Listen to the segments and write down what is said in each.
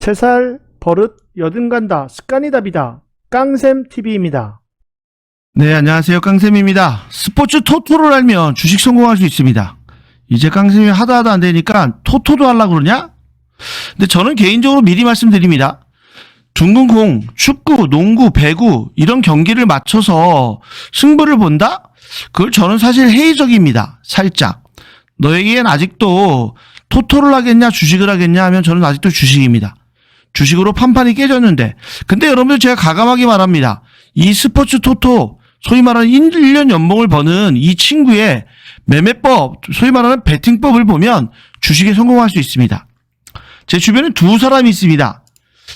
채살, 버릇, 여든 간다, 습관이 답이다. 깡샘TV입니다. 네, 안녕하세요. 깡쌤입니다. 스포츠 토토를 알면 주식 성공할 수 있습니다. 이제 깡쌤이 하다 하다 안 되니까 토토도 하려고 그러냐? 근데 저는 개인적으로 미리 말씀드립니다. 둥근 공, 축구, 농구, 배구 이런 경기를 맞춰서 승부를 본다? 그걸 저는 사실 회의적입니다. 살짝. 너에겐 아직도 토토를 하겠냐, 주식을 하겠냐 하면 저는 아직도 주식입니다. 주식으로 판판이 깨졌는데. 근데 여러분들 제가 가감하게 말합니다. 이 스포츠 토토, 소위 말하는 1년 연봉을 버는 이 친구의 매매법, 소위 말하는 베팅법을 보면 주식에 성공할 수 있습니다. 제 주변에 두 사람이 있습니다.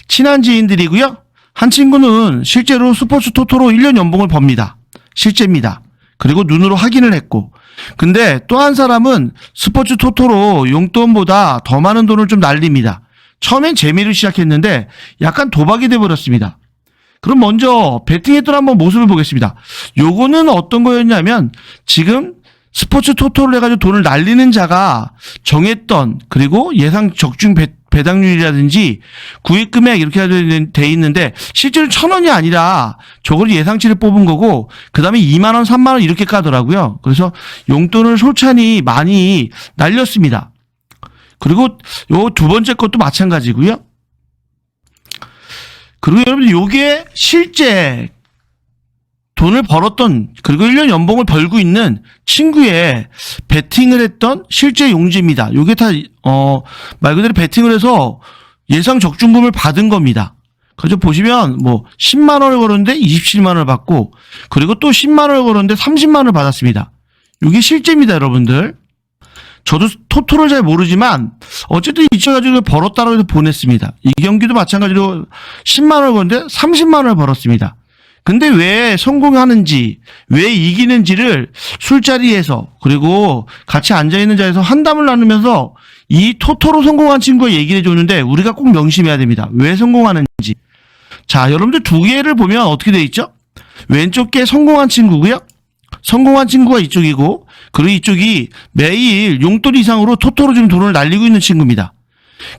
친한 지인들이고요. 한 친구는 실제로 스포츠 토토로 1년 연봉을 법니다. 실제입니다. 그리고 눈으로 확인을 했고. 근데 또 한 사람은 스포츠 토토로 용돈보다 더 많은 돈을 좀 날립니다. 처음엔 재미를 시작했는데 약간 도박이 돼버렸습니다. 그럼 먼저 베팅했던 한번 모습을 보겠습니다. 요거는 어떤 거였냐면 지금 스포츠 토토를 해가지고 돈을 날리는 자가 정했던 그리고 예상 적중 배, 배당률이라든지 구입 금액 이렇게 돼 있는데 실제로 천 원이 아니라 저걸 예상치를 뽑은 거고 그 다음에 2만 원, 3만 원 이렇게 까더라고요. 그래서 용돈을 솔찬히 많이 날렸습니다. 그리고 요 두 번째 것도 마찬가지고요. 그리고 여러분들 요게 실제 돈을 벌었던 그리고 1년 연봉을 벌고 있는 친구의 베팅을 했던 실제 용지입니다. 요게 다 어 말 그대로 베팅을 해서 예상 적중금을 받은 겁니다. 그래서 보시면 뭐 10만 원을 걸었는데 27만 원을 받고 그리고 또 10만 원을 걸었는데 30만 원을 받았습니다. 요게 실제입니다, 여러분들. 저도 토토를 잘 모르지만 어쨌든 이쳐가지고 벌었다고 해서 보냈습니다. 이 경기도 마찬가지로 10만 원을 벌었는데 30만 원을 벌었습니다. 근데 왜 성공하는지, 왜 이기는지를 술자리에서 그리고 같이 앉아있는 자리에서 한담을 나누면서 이 토토로 성공한 친구가 얘기를 해줬는데 우리가 꼭 명심해야 됩니다. 왜 성공하는지. 자, 여러분들 두 개를 보면 어떻게 돼 있죠? 왼쪽 게 성공한 친구고요. 성공한 친구가 이쪽이고 그리고 이쪽이 매일 용돈 이상으로 토토로 지금 돈을 날리고 있는 친구입니다.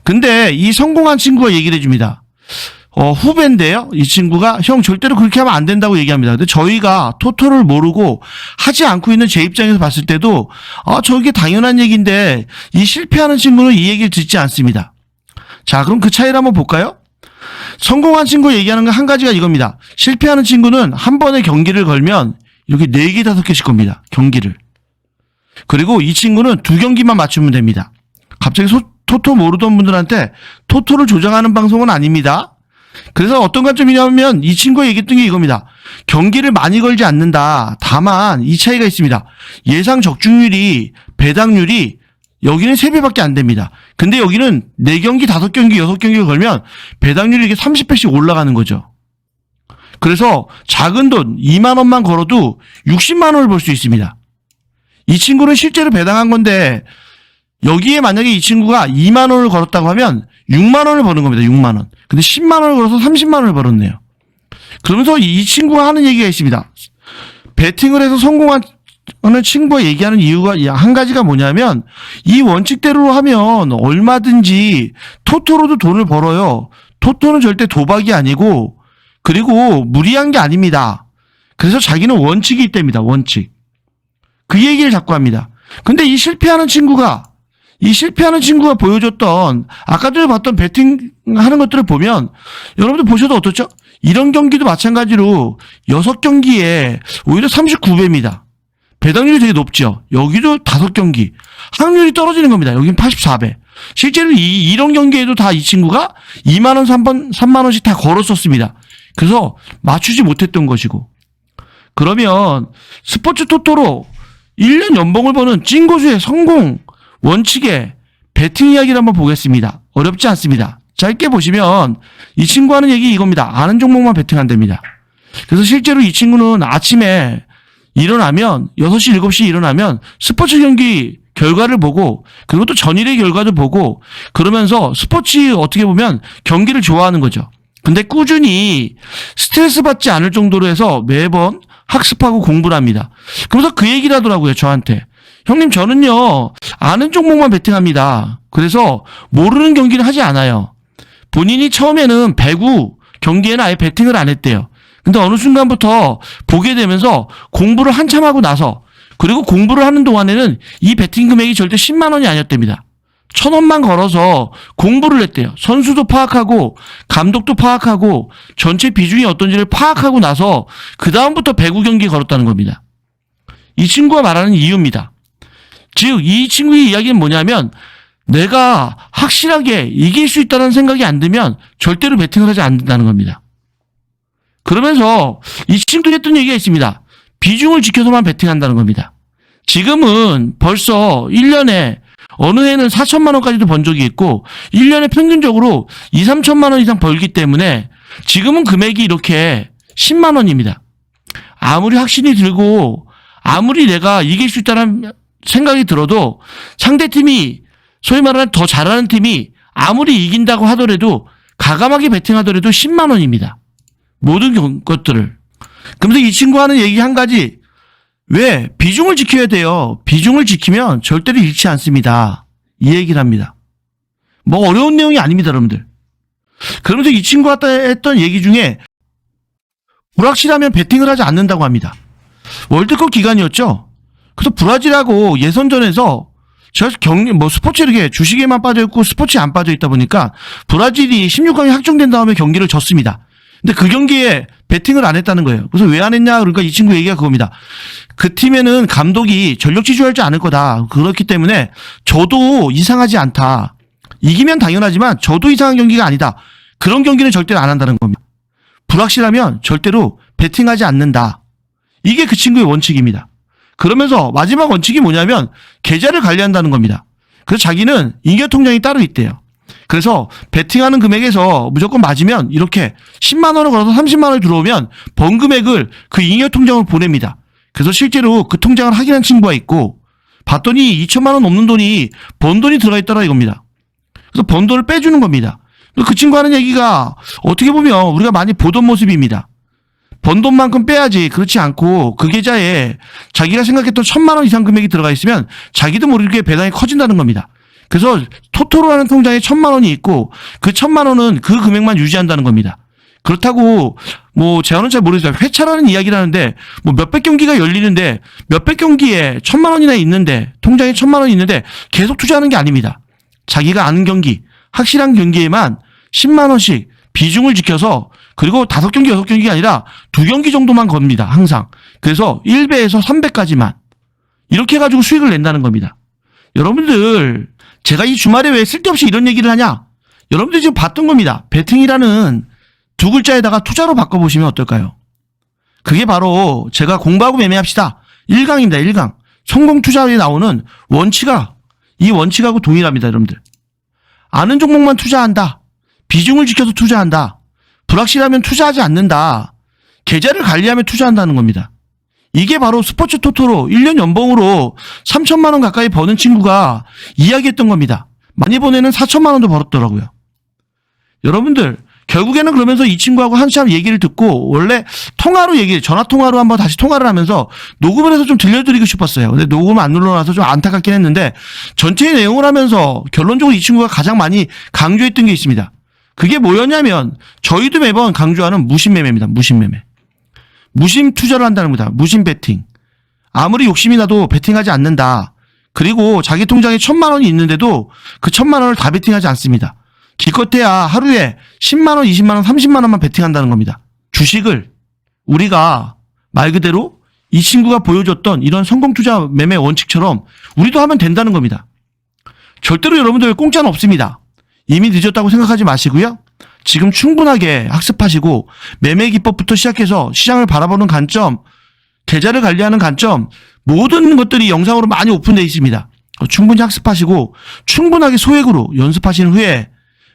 근데 이 성공한 친구가 얘기를 해줍니다. 어, 후배인데요. 이 친구가 형 절대로 그렇게 하면 안 된다고 얘기합니다. 근데 저희가 토토를 모르고 하지 않고 있는 제 입장에서 봤을 때도 아, 저게 당연한 얘기인데 이 실패하는 친구는 이 얘기를 듣지 않습니다. 자, 그럼 그 차이를 한번 볼까요? 성공한 친구 얘기하는 건 한 가지가 이겁니다. 실패하는 친구는 한 번의 경기를 걸면 이렇게 네 개, 다섯 개씩 겁니다. 경기를. 그리고 이 친구는 두 경기만 맞추면 됩니다. 갑자기 소- 토토 모르던 분들한테 토토를 조장하는 방송은 아닙니다. 그래서 어떤 관점이냐면 이 친구가 얘기했던 게 이겁니다. 경기를 많이 걸지 않는다. 다만 이 차이가 있습니다. 예상 적중률이 배당률이 여기는 3배밖에 안 됩니다. 근데 여기는 4경기, 5경기, 6경기를 걸면 배당률이 이게 30배씩 올라가는 거죠. 그래서 작은 돈 2만 원만 걸어도 60만 원을 벌 수 있습니다. 이 친구는 실제로 배당한 건데 여기에 만약에 이 친구가 2만 원을 걸었다고 하면 6만 원을 버는 겁니다. 6만 원. 근데 10만 원을 걸어서 30만 원을 벌었네요. 그러면서 이 친구가 하는 얘기가 있습니다. 베팅을 해서 성공한 하는 친구가 얘기하는 이유가 한 가지가 뭐냐면 이 원칙대로 하면 얼마든지 토토로도 돈을 벌어요. 토토는 절대 도박이 아니고 그리고 무리한 게 아닙니다. 그래서 자기는 원칙이 있답니다. 원칙. 그 얘기를 자꾸 합니다. 근데 이 실패하는 친구가 이 실패하는 친구가 보여줬던 아까 전에 봤던 배팅 하는 것들을 보면 여러분들 보셔도 어떻죠? 이런 경기도 마찬가지로 6경기에 오히려 39배입니다. 배당률이 되게 높죠. 여기도 5경기. 확률이 떨어지는 겁니다. 여긴 84배. 실제로 이, 이런 경기에도 다 이 친구가 2만원, 3번, 3만원씩 다 걸었었습니다. 그래서 맞추지 못했던 것이고. 그러면 스포츠 토토로 1년 연봉을 버는 찐고수의 성공 원칙에 베팅 이야기를 한번 보겠습니다. 어렵지 않습니다. 짧게 보시면 이 친구 하는 얘기 이겁니다. 아는 종목만 베팅한답니다. 그래서 실제로 이 친구는 아침에 일어나면 6시, 7시 일어나면 스포츠 경기 결과를 보고 그리고 또 전일의 결과도 보고 그러면서 스포츠 어떻게 보면 경기를 좋아하는 거죠. 근데 꾸준히 스트레스 받지 않을 정도로 해서 매번 학습하고 공부를 합니다. 그러면서 그 얘기를 하더라고요, 저한테. 형님, 저는요, 아는 종목만 베팅합니다. 그래서 모르는 경기는 하지 않아요. 본인이 처음에는 배구 경기에는 아예 배팅을 안 했대요. 근데 어느 순간부터 보게 되면서 공부를 한참 하고 나서 그리고 공부를 하는 동안에는 이 배팅 금액이 절대 10만 원이 아니었답니다. 천 원만 걸어서 공부를 했대요. 선수도 파악하고 감독도 파악하고 전체 비중이 어떤지를 파악하고 나서 그 다음부터 배구 경기 걸었다는 겁니다. 이 친구가 말하는 이유입니다. 즉, 이 친구의 이야기는 뭐냐면 내가 확실하게 이길 수 있다는 생각이 안 들면 절대로 배팅을 하지 않는다는 겁니다. 그러면서 이 친구들이 했던 얘기가 있습니다. 비중을 지켜서만 배팅한다는 겁니다. 지금은 벌써 1년에 어느 해는 4천만 원까지도 번 적이 있고 1년에 평균적으로 2, 3천만 원 이상 벌기 때문에 지금은 금액이 이렇게 10만 원입니다. 아무리 확신이 들고 아무리 내가 이길 수 있다는 생각이 들어도 상대팀이 소위 말하는 더 잘하는 팀이 아무리 이긴다고 하더라도 가감하게 배팅하더라도 10만 원입니다. 모든 경- 것들을. 그러면서 이 친구 하는 얘기 한 가지. 왜? 비중을 지켜야 돼요. 비중을 지키면 절대로 잃지 않습니다. 이 얘기를 합니다. 뭐 어려운 내용이 아닙니다, 여러분들. 그러면서 이 친구가 했던 얘기 중에 불확실하면 배팅을 하지 않는다고 합니다. 월드컵 기간이었죠. 그래서 브라질하고 예선전에서 제가 경, 뭐 스포츠 이렇게 주식에만 빠져 있고 스포츠에 안 빠져 있다 보니까 브라질이 16강에 확정된 다음에 경기를 졌습니다. 근데 그 경기에 배팅을 안 했다는 거예요. 그래서 왜 안 했냐? 그러니까 이 친구 얘기가 그겁니다. 그 팀에는 감독이 전력 지주할지 않을 거다. 그렇기 때문에 저도 이상하지 않다. 이기면 당연하지만 저도 이상한 경기가 아니다. 그런 경기는 절대로 안 한다는 겁니다. 불확실하면 절대로 배팅하지 않는다. 이게 그 친구의 원칙입니다. 그러면서 마지막 원칙이 뭐냐면 계좌를 관리한다는 겁니다. 그래서 자기는 잉여 통장이 따로 있대요. 그래서 베팅하는 금액에서 무조건 맞으면 이렇게 10만 원을 걸어서 30만 원이 들어오면 번 금액을 그 잉여 통장으로 보냅니다. 그래서 실제로 그 통장을 확인한 친구가 있고 봤더니 2천만 원 넘는 돈이 번 돈이 들어가 있더라 이겁니다. 그래서 번 돈을 빼주는 겁니다. 그 친구 하는 얘기가 어떻게 보면 우리가 많이 보던 모습입니다. 번 돈만큼 빼야지 그렇지 않고 그 계좌에 자기가 생각했던 천만 원 이상 금액이 들어가 있으면 자기도 모르게 배당이 커진다는 겁니다. 그래서 토토로라는 통장에 천만 원이 있고 그 천만 원은 그 금액만 유지한다는 겁니다. 그렇다고 뭐 제가는 잘 모르겠어요. 회차라는 이야기를 하는데 뭐 몇백 경기가 열리는데 몇백 경기에 천만 원이나 있는데 통장에 천만 원이 있는데 계속 투자하는 게 아닙니다. 자기가 아는 경기, 확실한 경기에만 10만 원씩 비중을 지켜서 그리고 다섯 경기, 여섯 경기가 아니라 두 경기 정도만 겁니다. 항상. 그래서 1배에서 3배까지만. 이렇게 해가지고 수익을 낸다는 겁니다. 여러분들, 제가 이 주말에 왜 쓸데없이 이런 얘기를 하냐? 여러분들 지금 봤던 겁니다. 베팅이라는 두 글자에다가 투자로 바꿔보시면 어떨까요? 그게 바로 제가 공부하고 매매합시다. 1강입니다. 1강. 성공 투자에 나오는 원칙가 이 원칙하고 동일합니다. 여러분들. 아는 종목만 투자한다. 비중을 지켜서 투자한다. 불확실하면 투자하지 않는다. 계좌를 관리하며 투자한다는 겁니다. 이게 바로 스포츠 토토로 1년 연봉으로 3천만 원 가까이 버는 친구가 이야기했던 겁니다. 많이 버내는 4천만 원도 벌었더라고요. 여러분들 결국에는 그러면서 이 친구하고 한참 얘기를 듣고 원래 통화로 얘기 전화 통화로 한번 다시 통화를 하면서 녹음을 해서 좀 들려드리고 싶었어요. 근데 녹음 안 눌러놔서 좀 안타깝긴 했는데 전체 내용을 하면서 결론적으로 이 친구가 가장 많이 강조했던 게 있습니다. 그게 뭐였냐면 저희도 매번 강조하는 무심매매입니다. 무심매매. 무심 투자를 한다는 겁니다. 무심 베팅. 아무리 욕심이 나도 베팅하지 않는다. 그리고 자기 통장에 천만 원이 있는데도 그 천만 원을 다 베팅하지 않습니다. 기껏해야 하루에 10만 원, 20만 원, 30만 원만 베팅한다는 겁니다. 주식을 우리가 말 그대로 이 친구가 보여줬던 이런 성공 투자 매매 원칙처럼 우리도 하면 된다는 겁니다. 절대로 여러분들 공짜는 없습니다. 이미 늦었다고 생각하지 마시고요. 지금 충분하게 학습하시고 매매 기법부터 시작해서 시장을 바라보는 관점, 계좌를 관리하는 관점 모든 것들이 영상으로 많이 오픈되어 있습니다. 어, 충분히 학습하시고 충분하게 소액으로 연습하신 후에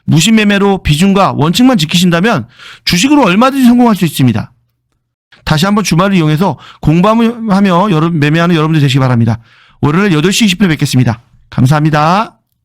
무심 매매로 비중과 원칙만 지키신다면 주식으로 얼마든지 성공할 수 있습니다. 다시 한번 주말을 이용해서 공부하며 매매하는 여러분들 되시기 바랍니다. 월요일 8시 20분에 뵙겠습니다. 감사합니다.